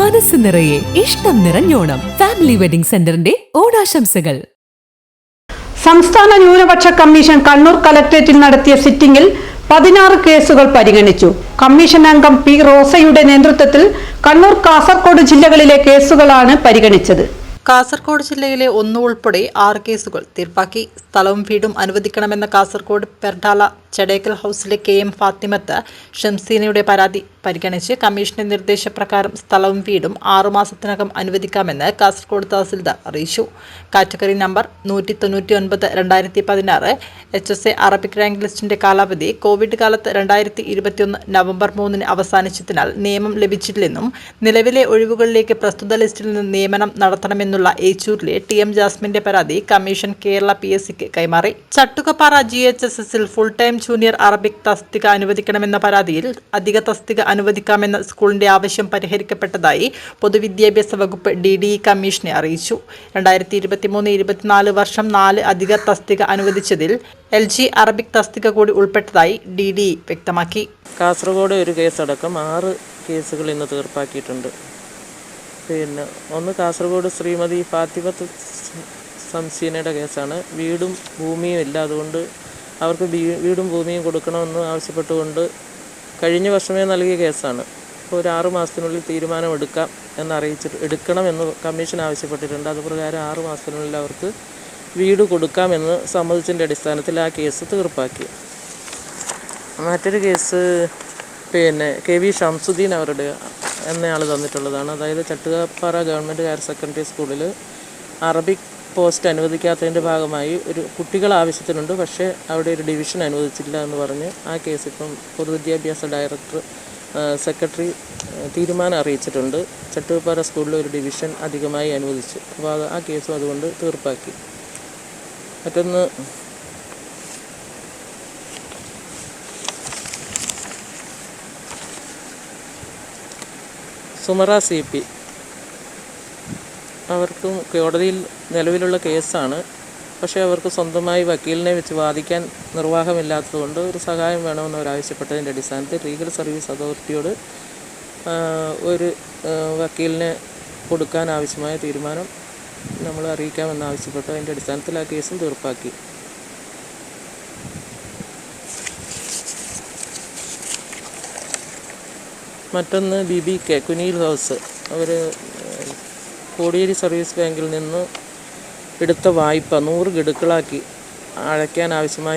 മനസ്സ് നിറയെ ഇഷ്ടം നിറഞ്ഞോണം. ഫാമിലി വെഡിംഗ് സെന്ററിന്റെ ഓണാശംസകൾ. സംസ്ഥാന ന്യൂനപക്ഷ കമ്മീഷൻ കണ്ണൂർ കലക്ടറേറ്റിൽ നടത്തിയ സിറ്റിംഗിൽ പതിനാറ് കേസുകൾ പരിഗണിച്ചു. കമ്മീഷൻ അംഗം പി റോസയുടെ നേതൃത്വത്തിൽ കണ്ണൂർ കാസർഗോഡ് ജില്ലകളിലെ കേസുകളാണ് പരിഗണിച്ചത്. കാസർഗോഡ് ജില്ലയിലെ ഒന്ന് ഉൾപ്പെടെ ആറ് കേസുകൾ തീർപ്പാക്കി. സ്ഥലവും വീടും അനുവദിക്കണമെന്ന കാസർഗോഡ് പെർഡാല ചടേക്കൽ ഹൗസിലെ കെ എം ഫാത്തിമത്ത് ഷംസീനയുടെ പരാതി പരിഗണിച്ച് കമ്മീഷന്റെ നിർദ്ദേശപ്രകാരം സ്ഥലവും വീടും ആറുമാസത്തിനകം അനുവദിക്കാമെന്ന് കാസർഗോഡ് തഹസിൽദാർ അറിയിച്ചു. കാറ്റഗറി നമ്പർ നൂറ്റി തൊണ്ണൂറ്റി ഒൻപത് രണ്ടായിരത്തി പതിനാറ് H S A Arabic rank ലിസ്റ്റിന്റെ കാലാവധി കോവിഡ് കാലത്ത് രണ്ടായിരത്തി ഇരുപത്തിയൊന്ന് നവംബർ മൂന്നിന് അവസാനിച്ചതിനാൽ നിയമം ലഭിച്ചിട്ടില്ലെന്നും നിലവിലെ ഒഴിവുകളിലേക്ക് പ്രസ്തുത ലിസ്റ്റിൽ നിന്ന് നിയമനം നടത്തണമെന്നുള്ള ഏച്ചൂരിലെ ടി എം ജാസ്മിന്റെ പരാതി കമ്മീഷൻ കേരള പി എസ് സിക്ക് കൈമാറി. ചട്ടുകപ്പാറ ജി എച്ച് എസ് എസിൽ ഫുൾ ടൈം ജൂനിയർ അറബിക് തസ്തിക അനുവദിക്കണമെന്ന പരാതിയിൽ അധിക തസ്തിക അനുവദിക്കാമെന്ന സ്കൂളിന്റെ ആവശ്യം പരിഹരിക്കപ്പെട്ടതായി പൊതുവിദ്യാഭ്യാസ വകുപ്പ് ഡി ഡി കമ്മീഷനെ അറിയിച്ചു. രണ്ടായിരത്തി ഇരുപത്തിമൂന്ന് ഇരുപത്തിനാല് വർഷം നാല് അധിക തസ്തിക അനുവദിച്ചതിൽ എൽ ജി അറബിക് തസ്തിക കൂടി ഉൾപ്പെട്ടതായി ഡി ഡി വ്യക്തമാക്കി. കാസർഗോഡ് ഒരു കേസടക്കം ആറ് കേസുകൾ ഇന്ന് തീർപ്പാക്കിയിട്ടുണ്ട്. പിന്നെ ഒന്ന് കാസർഗോഡ് ശ്രീമതി ഫാത്തിമത്ത് സംസീനയുടെ കേസാണ്. വീടും ഭൂമിയും ഇല്ല അതുകൊണ്ട് അവർക്ക് വീടും ഭൂമിയും കൊടുക്കണമെന്ന് ആവശ്യപ്പെട്ടുകൊണ്ട് കഴിഞ്ഞ വർഷമേ നൽകിയ കേസാണ്. അപ്പോൾ ഒരു ആറു മാസത്തിനുള്ളിൽ തീരുമാനം എടുക്കാം എന്ന് അറിയിച്ചിട്ട് എടുക്കണമെന്ന് കമ്മീഷൻ ആവശ്യപ്പെട്ടിട്ടുണ്ട്. അതുപ്രകാരം ആറു മാസത്തിനുള്ളിൽ അവർക്ക് വീട് കൊടുക്കാമെന്ന് സമ്മതിച്ചതിന്റെ അടിസ്ഥാനത്തിൽ ആ കേസ് തീർപ്പാക്കി. മറ്റൊരു കേസ് പിന്നെ കെ വി ഷംസുദ്ദീൻ അവരുടെ എന്നയാൾ തന്നിട്ടുള്ളതാണ്. അതായത് ചട്ടുകാപ്പാറ ഗവൺമെന്റ് ഹയർ സെക്കൻഡറി സ്കൂളിൽ അറബിക് പോസ്റ്റ് അനുവദിക്കാത്തതിന്റെ ഭാഗമായി ഒരു കുട്ടികൾ ആവശ്യത്തിനുണ്ട്. പക്ഷേ അവിടെ ഒരു ഡിവിഷൻ അനുവദിച്ചില്ല എന്ന് പറഞ്ഞ് ആ കേസ് ഇപ്പം പൊതുവിദ്യാഭ്യാസ ഡയറക്ടർ സെക്രട്ടറി തീരുമാനം അറിയിച്ചിട്ടുണ്ട്. ചട്ടുപ്പാറ സ്കൂളിൽ ഒരു ഡിവിഷൻ അധികമായി അനുവദിച്ചു. അപ്പോൾ അത് ആ കേസും അതുകൊണ്ട് തീർപ്പാക്കി. മറ്റൊന്ന് സുമറ സി പി. അവർക്കും കോടതിയിൽ നിലവിലുള്ള കേസാണ്. പക്ഷേ അവർക്ക് സ്വന്തമായി വക്കീലിനെ വെച്ച് വാദിക്കാൻ നിർവാഹമില്ലാത്തതുകൊണ്ട് ഒരു സഹായം വേണമെന്ന് അവർ ആവശ്യപ്പെട്ടതിന്റെ അടിസ്ഥാനത്തിൽ ലീഗൽ സർവീസ് അതോറിറ്റിയോട് ഒരു വക്കീലിനെ കൊടുക്കാൻ ആവശ്യമായ തീരുമാനം നമ്മൾ അറിയിക്കാമെന്ന് ആവശ്യപ്പെട്ടു അതിന്റെ അടിസ്ഥാനത്തിൽ ആ കേസും തീർപ്പാക്കി. മറ്റൊന്ന് B B K Kuniyil house. അവർ കോടിയേരി സർവീസ് ബാങ്കിൽ നിന്ന് എടുത്ത വായ്പ നൂറ് ഗഡുക്കളാക്കി അടയ്ക്കാൻ ആവശ്യമായ